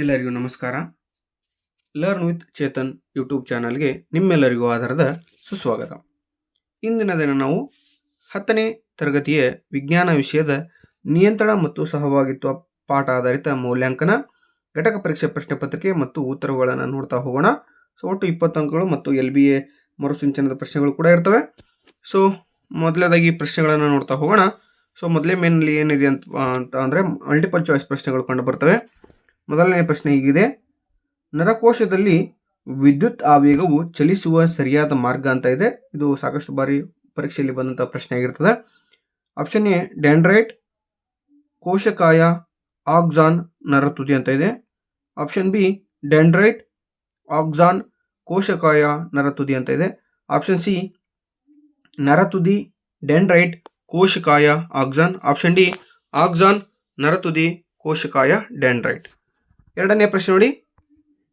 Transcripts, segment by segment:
ಎಲ್ಲರಿಗೂ ನಮಸ್ಕಾರ. Learn with Chetan YouTube ಚಾನಲ್ಗೆ ನಿಮ್ಮೆಲ್ಲರಿಗೂ ಆಧಾರದ ಸುಸ್ವಾಗತ. ಇಂದಿನ ದಿನ ನಾವು ಹತ್ತನೇ ತರಗತಿಯ ವಿಜ್ಞಾನ ವಿಷಯದ ನಿಯಂತ್ರಣ ಮತ್ತು ಸಹಭಾಗಿತ್ವ ಪಾಠ ಆಧಾರಿತ ಮೌಲ್ಯಾಂಕನ, ಘಟಕ ಪರೀಕ್ಷೆ ಪ್ರಶ್ನೆ ಪತ್ರಿಕೆ ಮತ್ತು ಉತ್ತರಗಳನ್ನು ನೋಡ್ತಾ ಹೋಗೋಣ. ಸೊ ಒಟ್ಟು ಇಪ್ಪತ್ತು ಅಂಕಗಳು ಮತ್ತು ಎಲ್ ಬಿ ಎ ಮರುಸಿಂಚನದ ಪ್ರಶ್ನೆಗಳು ಕೂಡ ಇರ್ತವೆ. ಸೊ ಮೊದಲದಾಗಿ ಪ್ರಶ್ನೆಗಳನ್ನು ನೋಡ್ತಾ ಹೋಗೋಣ. ಸೊ ಮೊದಲೇ ಮೇನಲ್ಲಿ ಏನಿದೆ ಅಂತ ಅಂತ ಅಂದರೆ ಮಲ್ಟಿಪಲ್ ಚಾಯ್ಸ್ ಪ್ರಶ್ನೆಗಳು ಕಂಡು ಬರ್ತವೆ. ಮೊದಲನೇ ಪ್ರಶ್ನೆ ಹೀಗಿದೆ. ನರಕೋಶದಲ್ಲಿ ವಿದ್ಯುತ್ ಆವೇಗವು ಚಲಿಸುವ ಸರಿಯಾದ ಮಾರ್ಗ ಅಂತ ಇದೆ. ಇದು ಸಾಕಷ್ಟು ಬಾರಿ ಪರೀಕ್ಷೆಯಲ್ಲಿ ಬಂದಂಥ ಪ್ರಶ್ನೆ ಆಗಿರ್ತದೆ. ಆಪ್ಷನ್ ಎ ಡ್ಯಾಂಡ್ರೈಟ್ ಕೋಶಕಾಯ, ಆಕ್ಸಾನ್, ನರತುದಿ ಅಂತ ಇದೆ. ಆಪ್ಷನ್ ಬಿ ಡ್ಯಾಂಡ್ರೈಟ್ ಆಕ್ಸಾನ್, ಕೋಶಕಾಯ, ನರತುದಿ ಅಂತ ಇದೆ. ಆಪ್ಷನ್ ಸಿ, ನರತುದಿ, ಡೆಂಡ್ರೈಟ್, ಕೋಶಕಾಯ, ಆಕ್ಸಾನ್. ಆಪ್ಷನ್ ಡಿ, ಆಕ್ಸಾನ್, ನರತುದಿ, ಕೋಶಕಾಯ, ಡೆಂಡ್ರೈಟ್. ಎರಡನೇ ಪ್ರಶ್ನೆ ನೋಡಿ.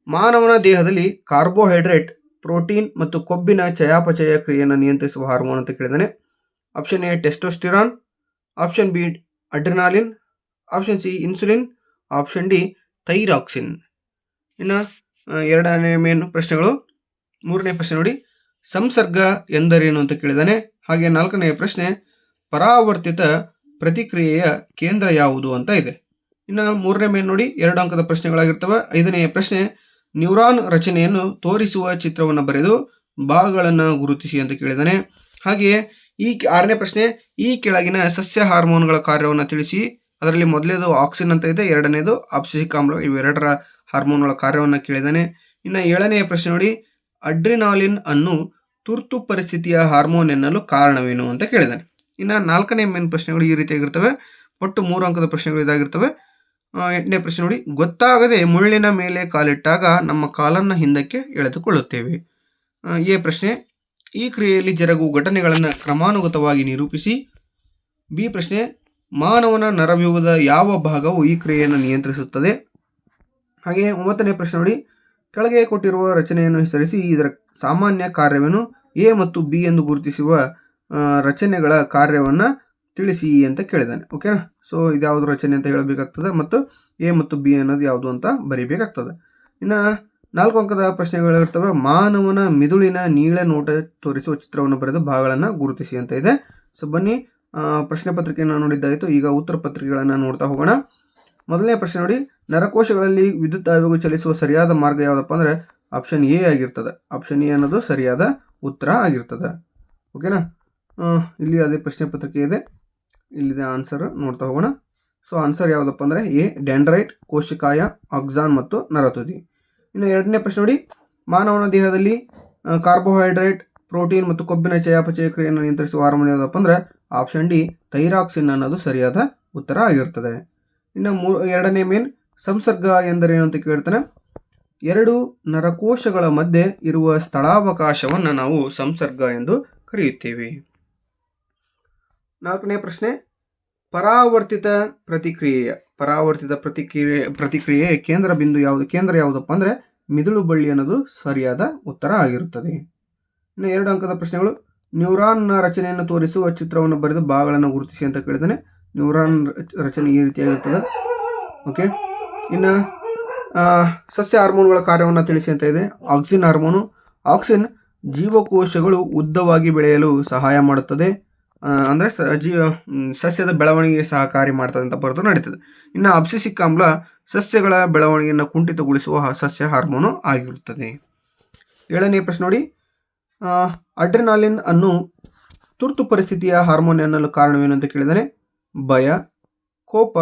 ಮಾನವನ ದೇಹದಲ್ಲಿ ಕಾರ್ಬೋಹೈಡ್ರೇಟ್, ಪ್ರೋಟೀನ್ ಮತ್ತು ಕೊಬ್ಬಿನ ಚಯಾಪಚಯ ಕ್ರಿಯೆಯನ್ನು ನಿಯಂತ್ರಿಸುವ ಹಾರ್ಮೋನ್ ಅಂತ ಕೇಳಿದ್ದಾನೆ option A, testosterone. Option B, adrenaline. Option C, insulin. Option D, thyroxine. ಇನ್ನು ಎರಡನೇ ಮೇನ್ ಪ್ರಶ್ನೆಗಳು. ಮೂರನೇ ಪ್ರಶ್ನೆ ನೋಡಿ. ಸಂಸರ್ಗ ಎಂದರೇನು ಅಂತ ಕೇಳಿದ್ದಾನೆ ಹಾಗೆ ನಾಲ್ಕನೇ ಪ್ರಶ್ನೆ, ಪರಾವರ್ತಿತ ಪ್ರತಿಕ್ರಿಯೆಯ ಕೇಂದ್ರ ಯಾವುದು ಅಂತ ಇದೆ. ಇನ್ನು ಮೂರನೇ ಮೇನ್ ನೋಡಿ ಎರಡು ಅಂಕದ ಪ್ರಶ್ನೆಗಳಾಗಿರ್ತವೆ. ಐದನೆಯ ಪ್ರಶ್ನೆ, ನ್ಯೂರಾನ್ ರಚನೆಯನ್ನು ತೋರಿಸುವ ಚಿತ್ರವನ್ನು ಬರೆದು ಭಾಗಗಳನ್ನು ಗುರುತಿಸಿ ಅಂತ ಕೇಳಿದ್ದಾನೆ ಹಾಗೆಯೇ ಈ ಆರನೇ ಪ್ರಶ್ನೆ, ಈ ಕೆಳಗಿನ ಸಸ್ಯ ಹಾರ್ಮೋನ್ಗಳ ಕಾರ್ಯವನ್ನು ತಿಳಿಸಿ, ಅದರಲ್ಲಿ ಮೊದಲೇದು ಆಕ್ಸಿನ್ ಅಂತ ಇದೆ, ಎರಡನೇದು ಆಪ್ಸಿಕ್ ಆಮ್ಲ ಇವೆರಡರ ಹಾರ್ಮೋನ್ಗಳ ಕಾರ್ಯವನ್ನು ಕೇಳಿದ್ದಾನೆ ಇನ್ನು ಏಳನೆಯ ಪ್ರಶ್ನೆ ನೋಡಿ, ಅಡ್ರಿನಾಲಿನ್ ಅನ್ನು ತುರ್ತು ಪರಿಸ್ಥಿತಿಯ ಹಾರ್ಮೋನ್ ಎನ್ನಲು ಕಾರಣವೇನು ಅಂತ ಕೇಳಿದ್ದಾನೆ ಇನ್ನು ನಾಲ್ಕನೇ ಮೇನ್ ಪ್ರಶ್ನೆಗಳು ಈ ರೀತಿಯಾಗಿರ್ತವೆ. ಒಟ್ಟು ಮೂರು ಅಂಕದ ಪ್ರಶ್ನೆಗಳು ಇದಾಗಿರ್ತವೆ. ಎಂಟನೇ ಪ್ರಶ್ನೆ ನೋಡಿ. ಗೊತ್ತಾಗದೆ ಮುಳ್ಳಿನ ಮೇಲೆ ಕಾಲಿಟ್ಟಾಗ ನಮ್ಮ ಕಾಲನ್ನು ಹಿಂದಕ್ಕೆ ಎಳೆದುಕೊಳ್ಳುತ್ತೇವೆ. ಎ ಪ್ರಶ್ನೆ, ಈ ಕ್ರಿಯೆಯಲ್ಲಿ ಜರುಗುವ ಘಟನೆಗಳನ್ನು ಕ್ರಮಾನುಗತವಾಗಿ ನಿರೂಪಿಸಿ. ಬಿ ಪ್ರಶ್ನೆ, ಮಾನವನ ನರವ್ಯೂಹದ ಯಾವ ಭಾಗವು ಈ ಕ್ರಿಯೆಯನ್ನು ನಿಯಂತ್ರಿಸುತ್ತದೆ? ಹಾಗೆ ಒಂಬತ್ತನೇ ಪ್ರಶ್ನೆ ನೋಡಿ. ಕೆಳಗೆ ಕೊಟ್ಟಿರುವ ರಚನೆಯನ್ನು ಹೆಸರಿಸಿ ಇದರ ಸಾಮಾನ್ಯ ಕಾರ್ಯವನ್ನು ಎ ಮತ್ತು ಬಿ ಎಂದು ಗುರುತಿಸುವ ರಚನೆಗಳ ಕಾರ್ಯವನ್ನು ತಿಳಿಸಿ ಅಂತ ಕೇಳಿದ್ದಾನೆ. ಓಕೆನಾ? ಸೊ ಇದ್ಯಾವುದು ರಚನೆ ಅಂತ ಹೇಳಬೇಕಾಗ್ತದೆ ಮತ್ತು ಎ ಮತ್ತು ಬಿ ಅನ್ನೋದು ಯಾವುದು ಅಂತ ಬರೀಬೇಕಾಗ್ತದೆ. ಇನ್ನು ನಾಲ್ಕು ಅಂಕದ ಪ್ರಶ್ನೆಗಳಿರ್ತವೆ. ಮಾನವನ ಮಿದುಳಿನ ನೀಳ ನೋಟ ತೋರಿಸುವ ಚಿತ್ರವನ್ನು ಬರೆದು ಭಾಗಗಳನ್ನು ಗುರುತಿಸಿ ಅಂತ ಇದೆ. ಸೊ ಬನ್ನಿ ಪ್ರಶ್ನೆ ಪತ್ರಿಕೆಯನ್ನು ನೋಡಿದ್ದಾಯಿತು. ಈಗ ಉತ್ತರ ಪತ್ರಿಕೆಗಳನ್ನು ನೋಡ್ತಾ ಹೋಗೋಣ. ಮೊದಲನೇ ಪ್ರಶ್ನೆ ನೋಡಿ. ನರಕೋಶಗಳಲ್ಲಿ ವಿದ್ಯುತ್ ಆಯೋಗ ಚಲಿಸುವ ಸರಿಯಾದ ಮಾರ್ಗ ಯಾವುದಪ್ಪ ಅಂದರೆ ಆಪ್ಷನ್ ಎ ಆಗಿರ್ತದೆ. ಆಪ್ಷನ್ ಎ ಅನ್ನೋದು ಸರಿಯಾದ ಉತ್ತರ ಆಗಿರ್ತದೆ. ಓಕೆನಾ ಇಲ್ಲಿ ಅದೇ ಪ್ರಶ್ನೆ ಪತ್ರಿಕೆ ಇದೆ. ಇಲ್ಲಿದೆ ಆನ್ಸರ್ ನೋಡ್ತಾ ಹೋಗೋಣ. ಸೊ ಆನ್ಸರ್ ಯಾವುದಪ್ಪ ಅಂದರೆ ಎ ಡೆಂಡ್ರೈಟ್ ಕೋಶಿಕಾಯ ಆಕ್ಸಾನ್ ಮತ್ತು ನರತುದಿ. ಇನ್ನು ಎರಡನೇ ಪ್ರಶ್ನೆ ನೋಡಿ. ಮಾನವನ ದೇಹದಲ್ಲಿ ಕಾರ್ಬೋಹೈಡ್ರೇಟ್ ಪ್ರೋಟೀನ್ ಮತ್ತು ಕೊಬ್ಬಿನ ಚಯಾಪಚಯ ಕ್ರಿಯೆಯನ್ನು ನಿಯಂತ್ರಿಸುವ ಹಾರ್ಮೋನ್ ಯಾವುದಪ್ಪ ಅಂದರೆ ಆಪ್ಷನ್ ಡಿ ಥೈರಾಕ್ಸಿನ್ ಅನ್ನೋದು ಸರಿಯಾದ ಉತ್ತರ ಆಗಿರ್ತದೆ. ಇನ್ನು ಮೂ, ಎರಡನೇ ಮೇನ್ ಸಂಸರ್ಗ ಎಂದರೇನು ಅಂತ ಕೇಳ್ತಾನೆ. ಎರಡು ನರಕೋಶಗಳ ಮಧ್ಯೆ ಇರುವ ಸ್ಥಳಾವಕಾಶವನ್ನು ನಾವು ಸಂಸರ್ಗ ಎಂದು ಕರೆಯುತ್ತೇವೆ. ನಾಲ್ಕನೇ ಪ್ರಶ್ನೆ, ಪರಾವರ್ತಿತ ಪ್ರತಿಕ್ರಿಯೆಯ ಪರಾವರ್ತಿತ ಪ್ರತಿಕ್ರಿಯೆ ಪ್ರತಿಕ್ರಿಯೆ ಕೇಂದ್ರ ಬಿಂದು ಯಾವುದು, ಕೇಂದ್ರ ಯಾವುದಪ್ಪ ಅಂದರೆ ಮಿದುಳು ಬಳ್ಳಿ ಅನ್ನೋದು ಸರಿಯಾದ ಉತ್ತರ ಆಗಿರುತ್ತದೆ. ಇನ್ನು ಎರಡು ಅಂಕದ ಪ್ರಶ್ನೆಗಳು, ನ್ಯೂರಾನ್ನ ರಚನೆಯನ್ನು ತೋರಿಸುವ ಚಿತ್ರವನ್ನು ಬರೆದು ಭಾಗಗಳನ್ನು ಗುರುತಿಸಿ ಅಂತ ಕೇಳಿದ್ದಾನೆ ನ್ಯೂರಾನ್ ರಚ- ರಚನೆ ಈ ರೀತಿಯಾಗಿರ್ತದೆ ಓಕೆ ಇನ್ನು ಸಸ್ಯ ಹಾರ್ಮೋನ್ಗಳ ಕಾರ್ಯವನ್ನು ತಿಳಿಸಿ ಅಂತ ಇದೆ. ಆಕ್ಸಿನ್ ಹಾರ್ಮೋನು, ಆಕ್ಸಿನ್ ಜೀವಕೋಶಗಳು ಉದ್ದವಾಗಿ ಬೆಳೆಯಲು ಸಹಾಯ ಮಾಡುತ್ತದೆ. ಅಂದರೆ ಜೀವ ಸಸ್ಯದ ಬೆಳವಣಿಗೆಗೆ ಸಹಕಾರಿ ಮಾಡ್ತದೆ ಅಂತ ಬರೆದು ನಡೀತದೆ. ಇನ್ನು ಅಬ್ಸಿಸಿಕ್ ಆಮ್ಲ ಸಸ್ಯಗಳ ಬೆಳವಣಿಗೆಯನ್ನು ಕುಂಠಿತಗೊಳಿಸುವ ಸಸ್ಯ ಹಾರ್ಮೋನು ಆಗಿರುತ್ತದೆ. ಏಳನೇ ಪ್ರಶ್ನೆ ನೋಡಿ. ಅಡ್ರಿನಾಲಿನ್ ಅನ್ನು ತುರ್ತು ಪರಿಸ್ಥಿತಿಯ ಹಾರ್ಮೋನ್ ಎನ್ನಲು ಕಾರಣವೇನು ಅಂತ ಕೇಳಿದರೆ, ಭಯ, ಕೋಪ,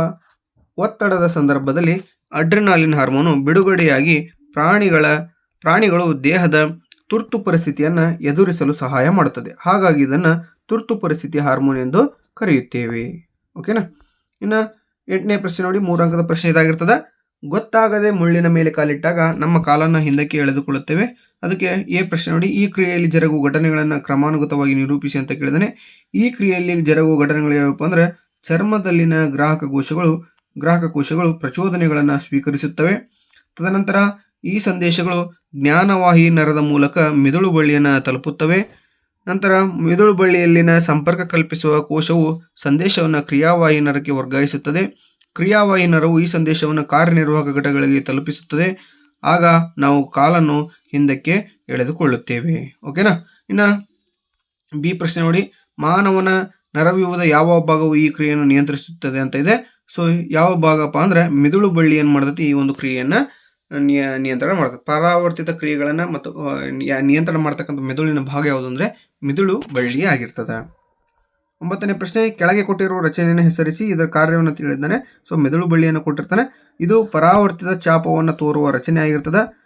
ಒತ್ತಡದ ಸಂದರ್ಭದಲ್ಲಿ ಅಡ್ರಿನಾಲಿನ್ ಹಾರ್ಮೋನು ಬಿಡುಗಡೆಯಾಗಿ ಪ್ರಾಣಿಗಳ, ಪ್ರಾಣಿಗಳು ದೇಹದ ತುರ್ತು ಪರಿಸ್ಥಿತಿಯನ್ನು ಎದುರಿಸಲು ಸಹಾಯ ಮಾಡುತ್ತದೆ. ಹಾಗಾಗಿ ಇದನ್ನು ತುರ್ತು ಪರಿಸ್ಥಿತಿ ಹಾರ್ಮೋನ್ ಎಂದು ಕರೆಯುತ್ತೇವೆ. ಓಕೆನಾ ಇನ್ನು ಎಂಟನೇ ಪ್ರಶ್ನೆ ನೋಡಿ, ಮೂರು ಅಂಕದ ಪ್ರಶ್ನೆ ಇದಾಗಿರ್ತದೆ. ಗೊತ್ತಾಗದೆ ಮುಳ್ಳಿನ ಮೇಲೆ ಕಾಲಿಟ್ಟಾಗ ನಮ್ಮ ಕಾಲನ್ನು ಹಿಂದಕ್ಕೆ ಎಳೆದುಕೊಳ್ಳುತ್ತೇವೆ. ಅದಕ್ಕೆ ಎ ಪ್ರಶ್ನೆ ನೋಡಿ, ಈ ಕ್ರಿಯೆಯಲ್ಲಿ ಜರುಗುವ ಘಟನೆಗಳನ್ನು ಕ್ರಮಾನುಗತವಾಗಿ ನಿರೂಪಿಸಿ ಅಂತ ಕೇಳಿದಾನೆ. ಈ ಕ್ರಿಯೆಯಲ್ಲಿ ಜರುಗುವ ಘಟನೆಗಳು ಯಾವಪ್ಪ ಅಂದರೆ, ಚರ್ಮದಲ್ಲಿನ ಗ್ರಾಹಕ ಕೋಶಗಳು ಗ್ರಾಹಕ ಕೋಶಗಳು ಪ್ರಚೋದನೆಗಳನ್ನು ಸ್ವೀಕರಿಸುತ್ತವೆ. ತದನಂತರ ಈ ಸಂದೇಶಗಳು ಜ್ಞಾನವಾಹಿ ನರದ ಮೂಲಕ ಮಿದುಳು ಬಳ್ಳಿಯನ್ನು ತಲುಪುತ್ತವೆ. ನಂತರ ಮಿದುಳು ಬಳ್ಳಿಯಲ್ಲಿನ ಸಂಪರ್ಕ ಕಲ್ಪಿಸುವ ಕೋಶವು ಸಂದೇಶವನ್ನು ಕ್ರಿಯಾವಾಹಿ ನರಕ್ಕೆ ವರ್ಗಾಯಿಸುತ್ತದೆ. ಕ್ರಿಯಾವಾಹಿ ನರವು ಈ ಸಂದೇಶವನ್ನು ಕಾರ್ಯನಿರ್ವಾಹಕ ಘಟಕಗಳಿಗೆ ತಲುಪಿಸುತ್ತದೆ. ಆಗ ನಾವು ಕಾಲನ್ನು ಹಿಂದಕ್ಕೆ ಎಳೆದುಕೊಳ್ಳುತ್ತೇವೆ. ಓಕೆನಾ? ಇನ್ನು ಬಿ ಪ್ರಶ್ನೆ ನೋಡಿ. ಮಾನವನ ನರವ್ಯೂಹದ ಯಾವ ಭಾಗವು ಈ ಕ್ರಿಯೆಯನ್ನು ನಿಯಂತ್ರಿಸುತ್ತದೆ ಅಂತ ಇದೆ. ಸೊ ಯಾವ ಭಾಗಪ್ಪ ಅಂದರೆ ಮಿದುಳು ಬಳ್ಳಿ ಏನು ಮಾಡ್ತೈತಿ ಈ ಒಂದು ಕ್ರಿಯೆಯನ್ನ. ನಿಯ, ನಿಯಂತ್ರಣ ಮಾಡ್ತದೆ. ಪರಾವರ್ತಿತ ಕ್ರಿಯೆಗಳನ್ನು ಮತ್ತು ನಿಯಂತ್ರಣ ಮಾಡ್ತಕ್ಕಂಥ ಮೆದುಳಿನ ಭಾಗ ಯಾವುದು ಅಂದ್ರೆ ಮಿದುಳು ಬಳ್ಳಿ ಆಗಿರ್ತದೆ. ಒಂಬತ್ತನೇ ಪ್ರಶ್ನೆ, ಕೆಳಗೆ ಕೊಟ್ಟಿರುವ ರಚನೆಯನ್ನು ಹೆಸರಿಸಿ ಇದರ ಕಾರ್ಯವನ್ನು ತಿಳಿದಿದ್ದಾನೆ. ಸೊ, ಮೆದುಳು ಬಳ್ಳಿಯನ್ನು ಕೊಟ್ಟಿರ್ತಾನೆ. ಇದು ಪರಾವರ್ತಿತ ಚಾಪವನ್ನು ತೋರುವ ರಚನೆ ಆಗಿರ್ತದೆ.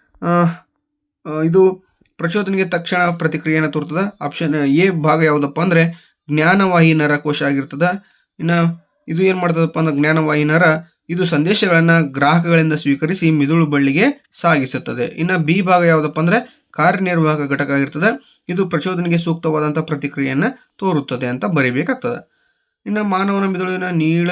ಇದು ಪ್ರಚೋದನೆಗೆ ತಕ್ಷಣ ಪ್ರತಿಕ್ರಿಯೆಯನ್ನು ತೋರ್ತದೆ. ಆಪ್ಷನ್, ಎ ಭಾಗ ಯಾವುದಪ್ಪ ಅಂದ್ರೆ ಜ್ಞಾನವಾಹಿ ನರಕೋಶ ಆಗಿರ್ತದೆ. ಇನ್ನು ಇದು ಏನು ಮಾಡ್ತದಪ್ಪ ಅಂದ್ರೆ ಜ್ಞಾನವಾಹಿ ನರ ಇದು ಸಂದೇಶಗಳನ್ನು ಗ್ರಾಹಕಗಳಿಂದ ಸ್ವೀಕರಿಸಿ ಮಿದುಳು ಬಳ್ಳಿಗೆ ಸಾಗಿಸುತ್ತದೆ. ಇನ್ನು ಬಿ ಭಾಗ ಯಾವುದಪ್ಪ ಅಂದ್ರೆ ಕಾರ್ಯನಿರ್ವಾಹಕ ಘಟಕ ಆಗಿರ್ತದೆ. ಇದು ಪ್ರಚೋದನೆಗೆ ಸೂಕ್ತವಾದಂಥ ಪ್ರತಿಕ್ರಿಯೆಯನ್ನು ತೋರುತ್ತದೆ ಅಂತ ಬರಿಬೇಕಾಗ್ತದೆ. ಇನ್ನು ಮಾನವನ ಮಿದುಳಿನ ನೀಳ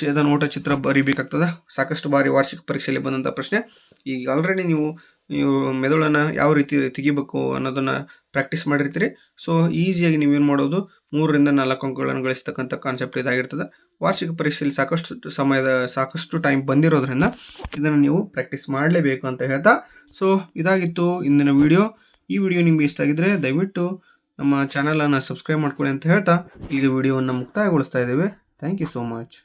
ಛೇದ ನೋಟ ಚಿತ್ರ ಬರಿಬೇಕಾಗ್ತದೆ. ಸಾಕಷ್ಟು ಬಾರಿ ವಾರ್ಷಿಕ ಪರೀಕ್ಷೆಯಲ್ಲಿ ಬಂದಂಥ ಪ್ರಶ್ನೆ. ಈಗ ಆಲ್ರೆಡಿ ನೀವು ನೀವು ಮೆದುಳನ್ನು ಯಾವ ರೀತಿ ತೆಗಿಬೇಕು ಅನ್ನೋದನ್ನು ಪ್ರಾಕ್ಟೀಸ್ ಮಾಡಿರ್ತೀರಿ. ಸೊ ಈಸಿಯಾಗಿ ನೀವೇನು ಮಾಡೋದು? ಮೂರರಿಂದ ನಾಲ್ಕು ಅಂಕಗಳನ್ನು ಗಳಿಸ್ತಕ್ಕಂಥ ಕಾನ್ಸೆಪ್ಟ್ ಇದಾಗಿರ್ತದೆ. ವಾರ್ಷಿಕ ಪರೀಕ್ಷೆಯಲ್ಲಿ ಸಾಕಷ್ಟು ಸಮಯದ ಸಾಕಷ್ಟು ಟೈಮ್ ಬಂದಿರೋದ್ರಿಂದ ಇದನ್ನು ನೀವು ಪ್ರಾಕ್ಟೀಸ್ ಮಾಡಲೇಬೇಕು ಅಂತ ಹೇಳ್ತಾ. ಸೊ ಇದಾಗಿತ್ತು ಇಂದಿನ ವಿಡಿಯೋ ಈ ವಿಡಿಯೋ ನಿಮಗೆ ಇಷ್ಟ ಆಗಿದ್ರೆ ದಯವಿಟ್ಟು ನಮ್ಮ ಚಾನಲನ್ನು ಸಬ್ಸ್ಕ್ರೈಬ್ ಮಾಡ್ಕೊಳ್ಳಿ ಅಂತ ಹೇಳ್ತಾ. ಇಲ್ಲಿಗೆ ವಿಡಿಯೋವನ್ನು ಮುಕ್ತಾಯಗೊಳಿಸ್ತಾ ಇದ್ದೇವೆ. Thank you so much